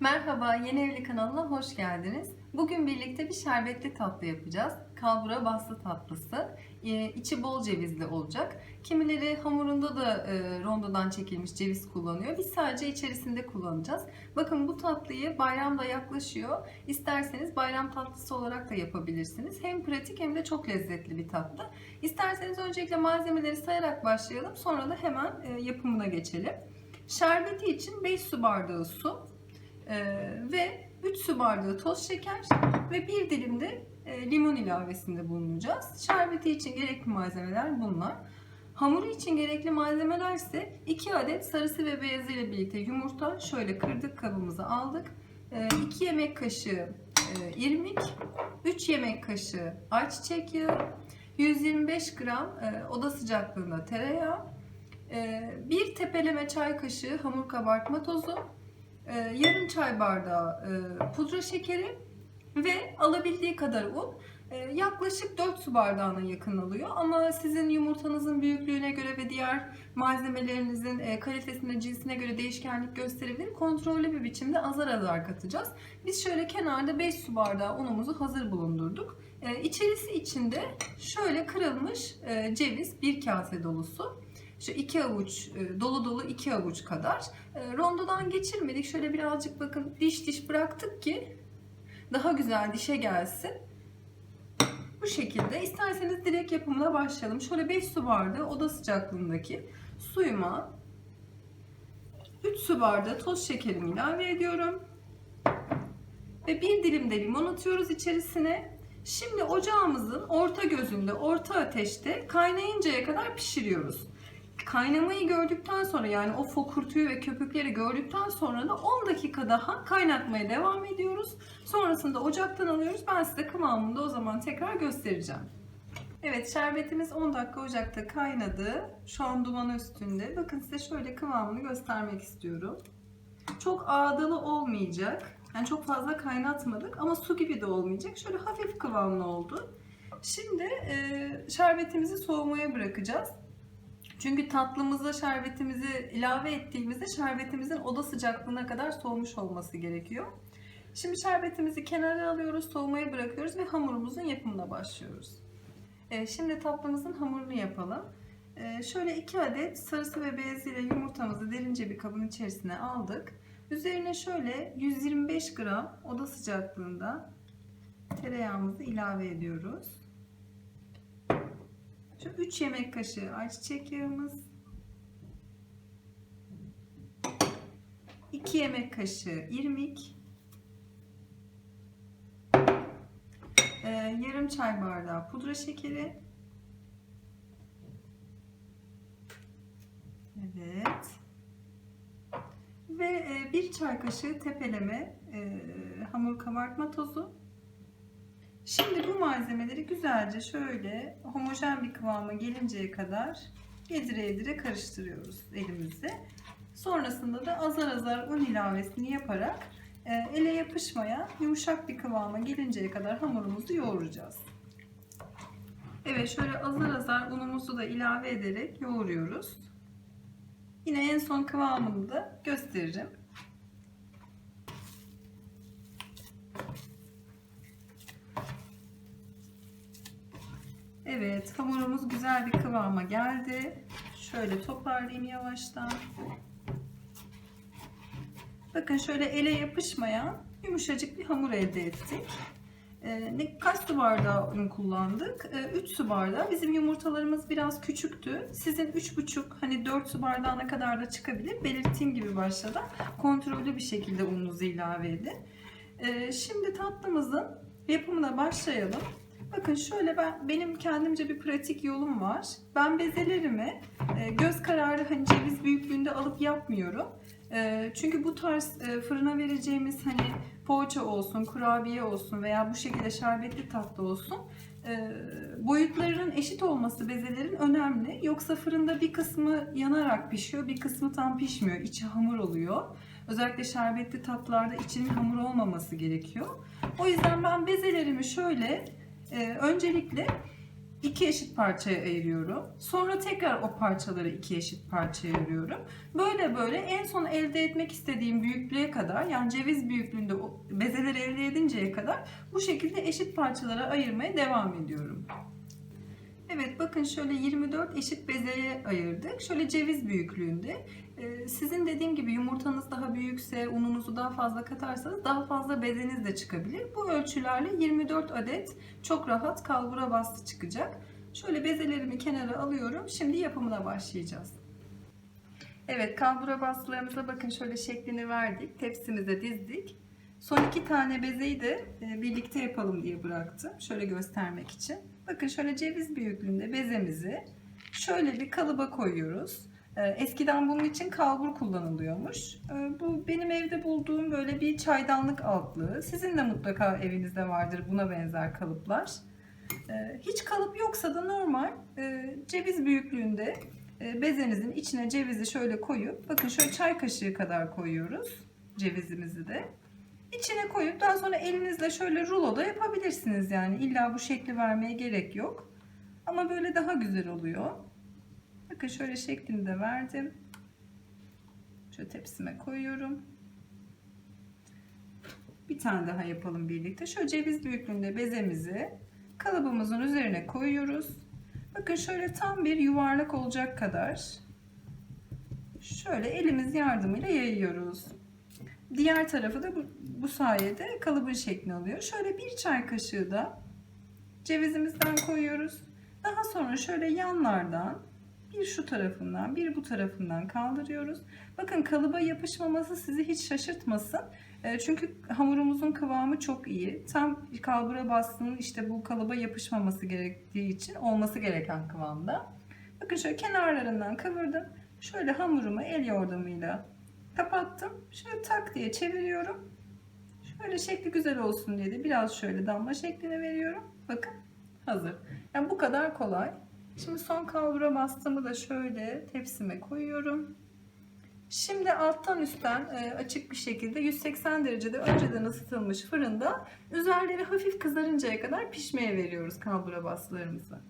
Merhaba, Yeni Evli kanalına hoş geldiniz. Bugün birlikte bir şerbetli tatlı yapacağız. Kalbura bastı tatlısı. Ee, içi bol cevizli olacak. Kimileri hamurunda da e, rondodan çekilmiş ceviz kullanıyor. Biz sadece içerisinde kullanacağız. Bakın bu tatlıyı bayram da yaklaşıyor. İsterseniz bayram tatlısı olarak da yapabilirsiniz. Hem pratik hem de çok lezzetli bir tatlı. İsterseniz öncelikle malzemeleri sayarak başlayalım. Sonra da hemen e, yapımına geçelim. Şerbeti için 5 su bardağı su, ee, ve 3 su bardağı toz şeker ve bir dilim de e, limon ilavesinde bulunacağız. Şerbeti için gerekli malzemeler bunlar. Hamuru için gerekli malzemeler ise 2 adet sarısı ve beyazı ile birlikte yumurta şöyle kırdık kabımıza aldık. 2 yemek kaşığı e, irmik, 3 yemek kaşığı ayçiçek yağı, 125 gram e, oda sıcaklığında tereyağı, e, bir tepeleme çay kaşığı hamur kabartma tozu, e, yarım çay bardağı e, pudra şekeri ve alabildiği kadar un. E, yaklaşık 4 su bardağına yakın alıyor ama sizin yumurtanızın büyüklüğüne göre ve diğer malzemelerinizin e, kalitesine, cinsine göre değişkenlik gösterebilir. Kontrollü bir biçimde azar azar katacağız. Biz şöyle kenarda 5 su bardağı unumuzu hazır bulundurduk. E, içerisi içinde şöyle kırılmış e, ceviz bir kase dolusu. Şu iki avuç e, dolu dolu iki avuç kadar. E, rondodan geçirmedik. Şöyle birazcık bakın diş diş bıraktık ki daha güzel dişe gelsin. Bu şekilde. İsterseniz direkt yapımına başlayalım. Şöyle 5 su bardağı oda sıcaklığındaki suyuma 3 su bardağı toz şekerimi ilave ediyorum. Ve bir dilim de limon atıyoruz içerisine. Şimdi ocağımızın orta gözünde, orta ateşte kaynayıncaya kadar pişiriyoruz. Kaynamayı gördükten sonra yani o fokurtuyu ve köpükleri gördükten sonra da 10 dakika daha kaynatmaya devam ediyoruz. Sonrasında ocaktan alıyoruz. Ben size kıvamını da o zaman tekrar göstereceğim. Evet şerbetimiz 10 dakika ocakta kaynadı. Şu an dumanı üstünde. Bakın size şöyle kıvamını göstermek istiyorum. Çok ağdalı olmayacak. Yani çok fazla kaynatmadık ama su gibi de olmayacak. Şöyle hafif kıvamlı oldu. Şimdi e, şerbetimizi soğumaya bırakacağız. Çünkü tatlımıza şerbetimizi ilave ettiğimizde şerbetimizin oda sıcaklığına kadar soğumuş olması gerekiyor. Şimdi şerbetimizi kenara alıyoruz, soğumaya bırakıyoruz ve hamurumuzun yapımına başlıyoruz. Evet, şimdi tatlımızın hamurunu yapalım. Ee, şöyle 2 adet sarısı ve beyazı ile yumurtamızı derince bir kabın içerisine aldık. Üzerine şöyle 125 gram oda sıcaklığında tereyağımızı ilave ediyoruz. Şu 3 yemek kaşığı ayçiçek yağımız. 2 yemek kaşığı irmik. Ee, yarım çay bardağı pudra şekeri. Evet. Ve e, bir çay kaşığı tepeleme e, hamur kabartma tozu. Şimdi bu malzemeleri güzelce şöyle homojen bir kıvama gelinceye kadar yedire yedire karıştırıyoruz elimizde. Sonrasında da azar azar un ilavesini yaparak e, ele yapışmayan yumuşak bir kıvama gelinceye kadar hamurumuzu yoğuracağız. Evet şöyle azar azar unumuzu da ilave ederek yoğuruyoruz. Yine en son kıvamını da gösteririm. Evet hamurumuz güzel bir kıvama geldi. Şöyle toparlayayım yavaştan. Bakın şöyle ele yapışmayan yumuşacık bir hamur elde ettik. Ee, kaç su bardağı un kullandık? Ee, 3 su bardağı. Bizim yumurtalarımız biraz küçüktü. Sizin 3,5 hani 4 su bardağına kadar da çıkabilir. Belirttiğim gibi başladı. Kontrollü bir şekilde ununuzu ilave edin. Ee, şimdi tatlımızın yapımına başlayalım. Bakın şöyle ben benim kendimce bir pratik yolum var. Ben bezelerimi e, göz kararı hani ceviz büyüklüğünde alıp yapmıyorum. E, çünkü bu tarz e, fırına vereceğimiz hani poğaça olsun, kurabiye olsun veya bu şekilde şerbetli tatlı olsun boyutlarının eşit olması bezelerin önemli. Yoksa fırında bir kısmı yanarak pişiyor, bir kısmı tam pişmiyor. İçi hamur oluyor. Özellikle şerbetli tatlılarda içinin hamur olmaması gerekiyor. O yüzden ben bezelerimi şöyle ee, öncelikle iki eşit parçaya ayırıyorum. Sonra tekrar o parçaları iki eşit parçaya ayırıyorum. Böyle böyle en son elde etmek istediğim büyüklüğe kadar yani ceviz büyüklüğünde bezeleri elde edinceye kadar bu şekilde eşit parçalara ayırmaya devam ediyorum. Evet bakın şöyle 24 eşit bezeye ayırdık. Şöyle ceviz büyüklüğünde. Ee, Sizin dediğim gibi yumurtanız daha büyükse, ununuzu daha fazla katarsanız daha fazla bezeniz de çıkabilir. Bu ölçülerle 24 adet çok rahat kalbura bastı çıkacak. Şöyle bezelerimi kenara alıyorum. Şimdi yapımına başlayacağız. Evet kalbura bastılarımıza bakın şöyle şeklini verdik. Tepsimize dizdik. Son iki tane bezeyi de e, birlikte yapalım diye bıraktım. Şöyle göstermek için. Bakın şöyle ceviz büyüklüğünde bezemizi şöyle bir kalıba koyuyoruz. E, Eskiden bunun için kalbur kullanılıyormuş. E, Bu benim evde bulduğum böyle bir çaydanlık altlığı. Sizin de mutlaka evinizde vardır buna benzer kalıplar. E, Hiç kalıp yoksa da normal e, ceviz büyüklüğünde e, bezenizin içine cevizi şöyle koyup bakın şöyle çay kaşığı kadar koyuyoruz cevizimizi de. İçine koyup daha sonra elinizle şöyle rulo da yapabilirsiniz yani. İlla bu şekli vermeye gerek yok. Ama böyle daha güzel oluyor. Bakın şöyle şeklini de verdim. Şöyle tepsime koyuyorum. Bir tane daha yapalım birlikte. Şöyle ceviz büyüklüğünde bezemizi kalıbımızın üzerine koyuyoruz. Bakın şöyle tam bir yuvarlak olacak kadar şöyle elimiz yardımıyla yayıyoruz. Diğer tarafı da bu, bu sayede kalıbın şeklini alıyor. Şöyle bir çay kaşığı da cevizimizden koyuyoruz. Daha sonra şöyle yanlardan bir şu tarafından bir bu tarafından kaldırıyoruz. Bakın kalıba yapışmaması sizi hiç şaşırtmasın. E, Çünkü hamurumuzun kıvamı çok iyi. Tam kalbura bastığının işte bu kalıba yapışmaması gerektiği için olması gereken kıvamda. Bakın şöyle kenarlarından kıvırdım. Şöyle hamurumu el yordamıyla kapattım. Şöyle tak diye çeviriyorum. Şöyle şekli güzel olsun diye de biraz şöyle damla şeklini veriyorum. Bakın hazır. Yani bu kadar kolay. Şimdi son kalbura bastığımı da şöyle tepsime koyuyorum. Şimdi alttan üstten e, açık bir şekilde 180 derecede önceden ısıtılmış fırında üzerleri hafif kızarıncaya kadar pişmeye veriyoruz kalbura bastılarımızı.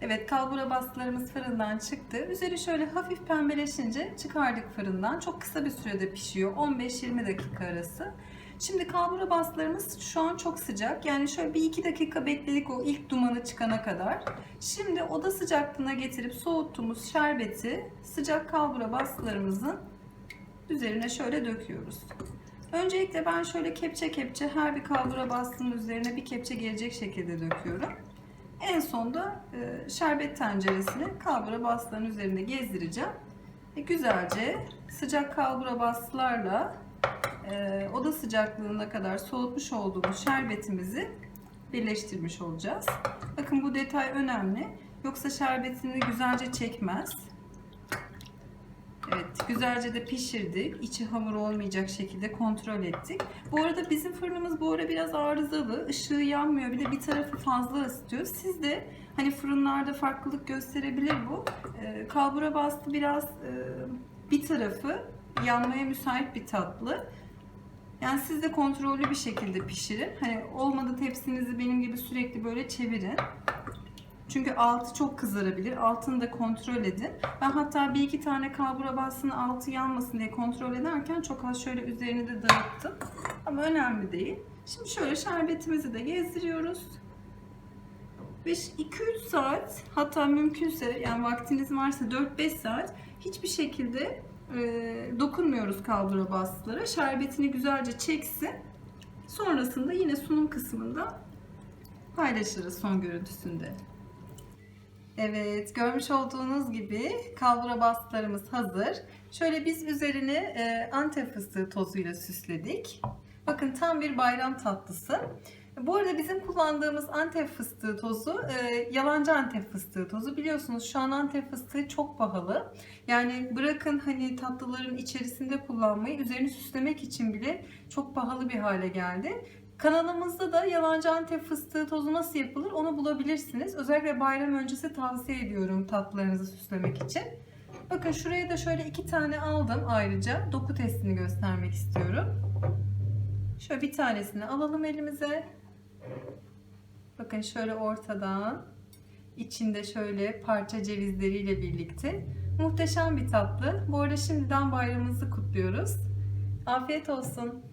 Evet kalbura bastılarımız fırından çıktı. Üzeri şöyle hafif pembeleşince çıkardık fırından. Çok kısa bir sürede pişiyor. 15-20 dakika arası. Şimdi kalbura bastılarımız şu an çok sıcak. Yani şöyle bir iki dakika bekledik o ilk dumanı çıkana kadar. Şimdi oda sıcaklığına getirip soğuttuğumuz şerbeti sıcak kalbura bastılarımızın üzerine şöyle döküyoruz. Öncelikle ben şöyle kepçe kepçe her bir kalbura bastığım üzerine bir kepçe gelecek şekilde döküyorum. En sonda e, şerbet tenceresini kalbura bastıların üzerinde gezdireceğim. E, güzelce sıcak kalbura bastılarla e, oda sıcaklığına kadar soğutmuş olduğumuz şerbetimizi birleştirmiş olacağız. Bakın bu detay önemli. Yoksa şerbetini güzelce çekmez. Evet, güzelce de pişirdik. İçi hamur olmayacak şekilde kontrol ettik. Bu arada bizim fırınımız bu ara biraz arızalı. Işığı yanmıyor. Bir de bir tarafı fazla ısıtıyor. Siz de hani fırınlarda farklılık gösterebilir bu. Ee, kalbura bastı biraz e, bir tarafı yanmaya müsait bir tatlı. Yani siz de kontrollü bir şekilde pişirin. Hani olmadı tepsinizi benim gibi sürekli böyle çevirin. Çünkü altı çok kızarabilir. Altını da kontrol edin. Ben hatta bir iki tane kalbura bastığını altı yanmasın diye kontrol ederken çok az şöyle üzerini de dağıttım. Ama önemli değil. Şimdi şöyle şerbetimizi de gezdiriyoruz. Ve 2-3 saat hatta mümkünse yani vaktiniz varsa 4-5 saat hiçbir şekilde e, dokunmuyoruz kalbura bastılara. Şerbetini güzelce çeksin. Sonrasında yine sunum kısmında paylaşırız son görüntüsünde. Evet, görmüş olduğunuz gibi kalbura bastılarımız hazır. Şöyle biz üzerini e, antep fıstığı tozuyla süsledik. Bakın tam bir bayram tatlısı. Bu arada bizim kullandığımız antep fıstığı tozu e, yalancı antep fıstığı tozu. Biliyorsunuz şu an antep fıstığı çok pahalı. Yani bırakın hani tatlıların içerisinde kullanmayı üzerini süslemek için bile çok pahalı bir hale geldi. Kanalımızda da yalancı antep fıstığı tozu nasıl yapılır onu bulabilirsiniz. Özellikle bayram öncesi tavsiye ediyorum tatlılarınızı süslemek için. Bakın şuraya da şöyle iki tane aldım ayrıca. Doku testini göstermek istiyorum. Şöyle bir tanesini alalım elimize. Bakın şöyle ortadan içinde şöyle parça cevizleriyle birlikte muhteşem bir tatlı. Bu arada şimdiden bayramımızı kutluyoruz. Afiyet olsun.